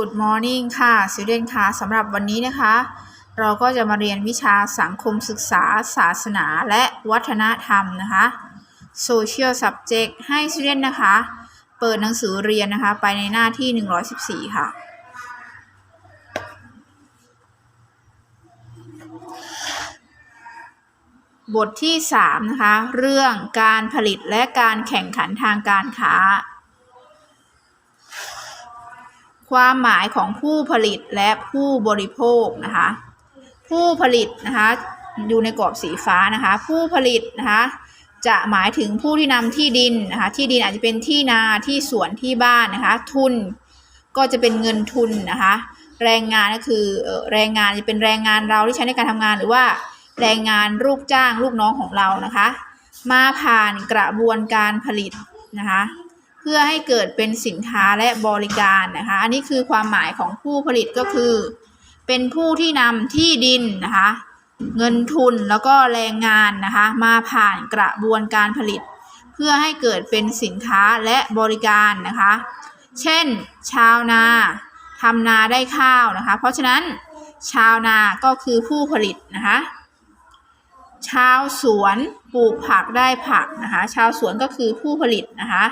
Good morning ค่ะ student ค่ะสำหรับวันนี้นะคะ เราก็จะมาเรียนวิชาสังคมศึกษา ศาสนาและวัฒนธรรมนะคะ social subject ให้ student นะคะ เปิดหนังสือเรียนนะคะ ไปในหน้าที่ 114 ค่ะบทที่ 3 นะคะ เรื่องการผลิตและการแข่งขันทางการค้า ความหมายของผู้ผลิตและผู้บริโภคนะคะ ผู้ผลิตนะคะอยู่ในกรอบสีฟ้านะคะ ผู้ผลิตนะคะจะหมายถึงผู้ที่นำที่ดินนะคะที่ดินอาจจะเป็นที่นาที่สวนที่บ้านนะคะ ทุนก็จะเป็นเงินทุนนะคะ แรงงานก็คือแรงงานจะเป็นแรงงานเราที่ใช้ในการทำงานหรือว่าแรงงานลูกจ้างลูกน้องของเรานะคะ มาผ่านกระบวนการผลิตนะคะ พื่อให้เกิดเป็นสินค้าและบริการนะคะ อันนี้คือความหมายของผู้ผลิตก็คือ เป็นผู้ที่นำที่ดินนะคะ เงินทุนแล้วก็แรงงานนะคะ มาผ่านกระบวนการผลิต เพื่อให้เกิดเป็นสินค้าและบริการนะคะ เช่น ชาวนาทำนาได้ข้าวนะคะ เพราะฉะนั้น ชาวนาก็คือผู้ผลิตนะคะชาวสวนปลูกผักได้ผักนะคะ ชาวสวนก็คือผู้ผลิตนะคะ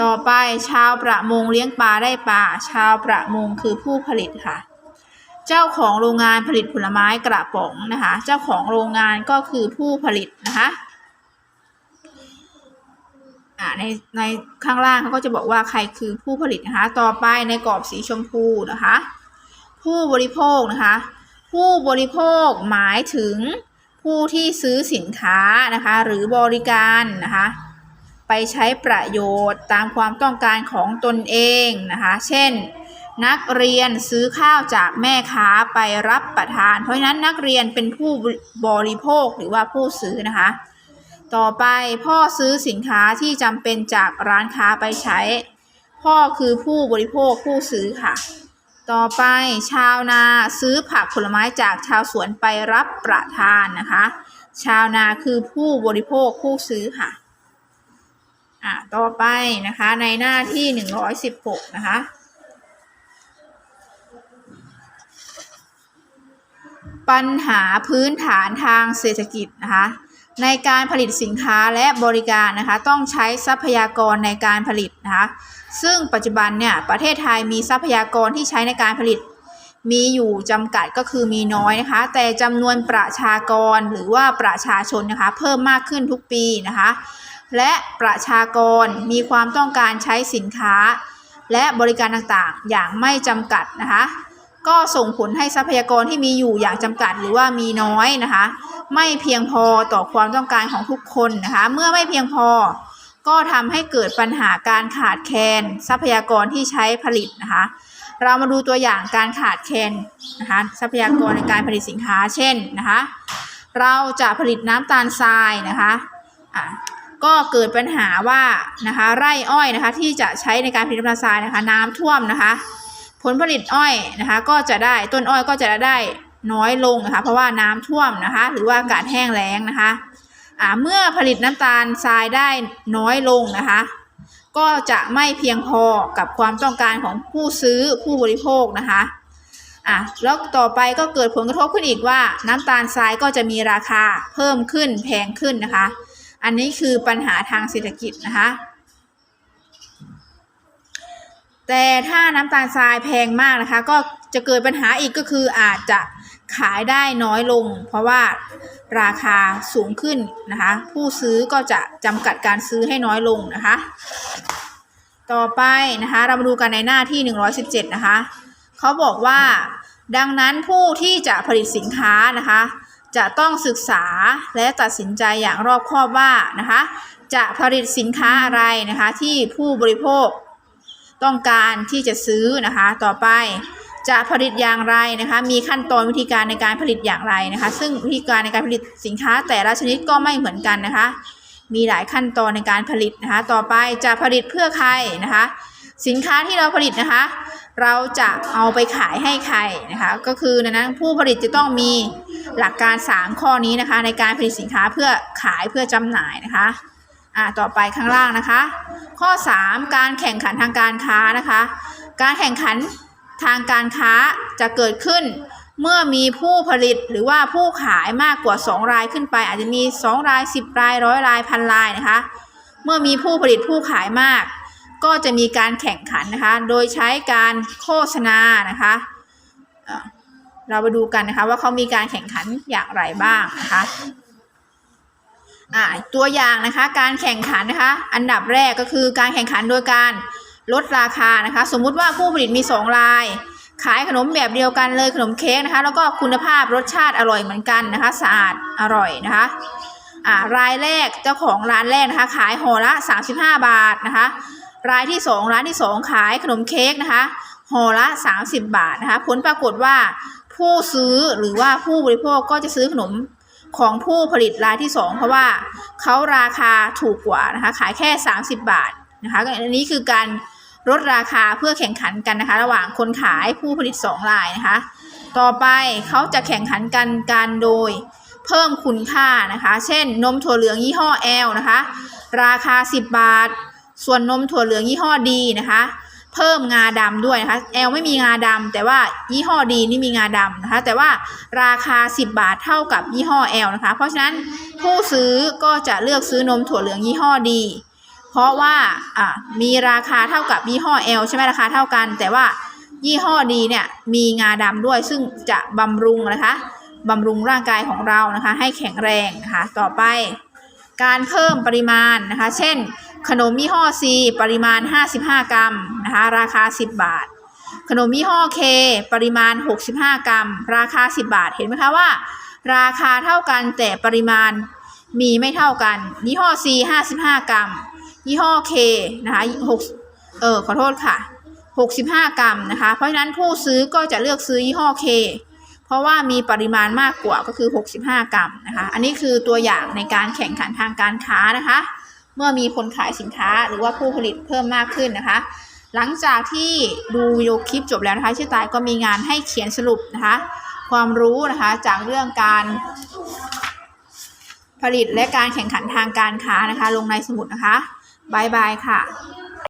ต่อไปชาวประมงเลี้ยงปลาได้ปลาชาวประมงคือผู้ผลิตค่ะ เจ้าของโรงงานผลิตผลไม้กระป๋องนะคะ เจ้าของโรงงานก็คือผู้ผลิตนะคะในในข้างล่างเขาก็จะบอกว่าใครคือผู้ผลิตนะคะ ต่อไปในกรอบสีชมพูนะคะ ผู้บริโภคนะคะ ผู้บริโภคหมายถึงผู้ที่ซื้อสินค้านะคะ หรือบริการนะคะ ไปใช้ประโยชน์ตามความต้องการของตนเองนะคะ เช่น นักเรียนซื้อข้าวจากแม่ค้าไปรับประทาน เพราะฉะนั้นนักเรียนเป็นผู้บริโภคหรือว่าผู้ซื้อนะคะ ต่อไปพ่อซื้อสินค้าที่จำเป็นจากร้านค้าไปใช้ พ่อคือผู้บริโภคผู้ซื้อค่ะ ต่อไปชาวนาซื้อผักผลไม้จากชาวสวนไปรับประทานนะคะ ชาวนาคือผู้บริโภคผู้ซื้อค่ะ อ่าต่อไปนะคะในหน้าที่116นะคะ ปัญหาพื้นฐานทางเศรษฐกิจนะคะในการผลิตสินค้าและบริการนะคะต้องใช้ทรัพยากรในการผลิตนะคะซึ่งปัจจุบันเนี่ยประเทศไทยมีทรัพยากรที่ใช้ในการผลิต มีอยู่จำกัดก็คือมีน้อยนะคะแต่จำนวนประชากรหรือว่าประชาชนนะคะเพิ่มมากขึ้นทุกปีนะคะ และประชากรมีความต้องการใช้สินค้า และบริการต่างๆ อย่างไม่จำกัดนะคะ ก็ส่งผลให้ทรัพยากรที่มีอยู่อย่างจำกัดหรือว่ามีน้อยนะคะ ไม่เพียงพอต่อความต้องการของทุกคนนะคะ เมื่อไม่เพียงพอ ก็ทำให้เกิดปัญหาการขาดแคลนทรัพยากรที่ใช้ผลิตนะคะ เรามาดูตัวอย่างการขาดแคลนนะคะทรัพยากรในการผลิตสินค้าเช่นนะคะ เราจะผลิตน้ำตาลทรายนะคะอะ ก็เกิดปัญหาว่านะคะไร่อ้อยนะคะที่จะใช้ในการผลิตน้ำตาลทรายนะคะน้ำท่วมนะคะ ผลผลิตอ้อยนะคะก็จะได้ต้นอ้อยก็จะได้น้อยลงนะคะเพราะว่าน้ำท่วมนะคะ หรือว่าอากาศแห้งแล้งนะคะอ่าเมื่อผลิตน้ำตาลทรายได้น้อยลงนะคะ ก็จะไม่เพียงพอกับความต้องการของผู้ซื้อผู้บริโภคนะคะอะแล้วต่อไปก็เกิดผลกระทบขึ้นอีกว่า น้ำตาลทรายก็จะมีราคาเพิ่มขึ้นแพงขึ้นนะคะ อันนี้คือปัญหาทางเศรษฐกิจนะคะ แต่ถ้าน้ำตาลทรายแพงมากนะคะ ก็จะเกิดปัญหาอีกก็คืออาจจะขายได้น้อยลง เพราะว่าราคาสูงขึ้นนะคะ ผู้ซื้อก็จะจำกัดการซื้อให้น้อยลงนะคะ ต่อไปนะคะ เรามาดูกันในหน้าที่ 117 นะคะ เขาบอกว่า ดังนั้นผู้ที่จะผลิตสินค้านะคะ จะต้องศึกษาและตัดสินใจอย่างรอบคอบว่านะคะจะผลิตสินค้าอะไรนะคะที่ผู้บริโภคต้องการที่จะซื้อนะคะต่อไปจะผลิตอย่างไรนะคะมีขั้นตอนวิธีการในการผลิตอย่างไรนะคะซึ่งวิธีการในการผลิตสินค้าแต่ละชนิดก็ไม่เหมือนกันนะคะมีหลายขั้นตอนในการผลิตนะคะต่อไปจะผลิตเพื่อใครนะคะ สินค้าที่เราผลิตนะคะ เราจะเอาไปขายให้ใครนะคะ ก็คือในนั้นผู้ผลิตจะต้องมีหลักการ 3 ข้อนี้นะคะ ในการผลิตสินค้าเพื่อขายเพื่อจำหน่ายนะคะอ่าต่อไปข้างล่างนะคะ ข้อ 3 การแข่งขันทางการค้านะคะ การแข่งขันทางการค้าจะเกิดขึ้นเมื่อมีผู้ผลิตหรือว่าผู้ขายมากกว่า 2 รายขึ้นไป อาจจะมี 2 ราย 10 รายร้อยรายพันรายนะคะ เมื่อมีผู้ผลิตผู้ขายมาก ก็จะมีการแข่งขันนะคะ โดยใช้การโฆษณานะคะเราไปดูกันนะคะว่าเขามีการแข่งขันอย่างไรบ้างนะคะตัวอย่างนะคะการแข่งขันนะคะ อันดับแรกก็คือการแข่งขันโดยการลดราคานะคะ สมมุติว่าผู้ผลิตมี 2 ราย ขายขนมแบบเดียวกันเลยขนมเค้กนะคะ แล้วก็คุณภาพรสชาติอร่อยเหมือนกันนะคะ สะอาดอร่อยนะคะรายแรกเจ้าของร้านแรกนะคะ ขายห่อละ 35 บาทนะคะ รายที่ 2 ร้านที่ 2 ขายขนมเค้กนะคะห่อละ 30 บาทนะคะผลปรากฏว่าผู้ซื้อหรือว่าผู้บริโภคก็จะซื้อขนมของผู้ผลิตรายที่ 2 เพราะว่าเขาราคาถูกกว่านะคะขายแค่ 30 บาทนะคะอันนี้คือการลดราคาเพื่อแข่งขันกันนะคะ ระหว่างคนขายผู้ผลิต 2 รายนะคะ ต่อไปเขาจะแข่งขันกันการโดยเพิ่มคุณค่านะคะ เช่น นมถั่วเหลืองยี่ห้อ L นะคะ ราคา 10 บาท ส่วนนมถั่วเหลืองยี่ห้อดีนะคะ เพิ่มงาดำด้วยนะคะ L ไม่มีงาดำแต่ว่ายี่ห้อดีนี่มีงาดำนะคะ แต่ว่าราคา 10 บาทเท่ากับยี่ห้อ L นะคะ เพราะฉะนั้นผู้ซื้อก็จะเลือกซื้อนมถั่วเหลืองยี่ห้อดี เพราะว่าอ่ามีราคาเท่ากับยี่ห้อ L ใช่ไหมราคาเท่ากัน แต่ว่ายี่ห้อดีเนี่ยมีงาดำด้วยซึ่งจะบำรุงนะคะบำรุงร่างกายของเรานะคะ ให้แข็งแรงนะคะ ต่อไป การเพิ่มปริมาณนะคะ เช่น ขนมยี่ห้อ C ปริมาณ 55 กรัมนะคะราคา 10 บาท ขนมยี่ห้อ K ปริมาณ 65 กรัม ราคา 10 บาทเห็นไหมคะว่า ราคาเท่ากันแต่ปริมาณมีไม่เท่ากัน ยี่ห้อ C 55 กรัม ยี่ห้อ K นะคะ6เออขอโทษค่ะ 65 กรัมนะคะเพราะฉะนั้นผู้ซื้อก็จะเลือกซื้อยี่ห้อ K เพราะว่ามีปริมาณมากกว่าก็คือ 65 กรัมนะคะ อันนี้คือตัวอย่างในการแข่งขันทางการค้านะคะ เมื่อมีคนขายสินค้าหรือว่าผู้ผลิตเพิ่มมากขึ้นนะคะ หลังจากที่ดูวิดีโอคลิปจบแล้วนะคะชื่อตายก็มีงานให้เขียนสรุปนะคะ ความรู้นะคะจากเรื่องการผลิตและการแข่งขันทางการค้านะคะ ลงในสมุดนะคะบายบายค่ะ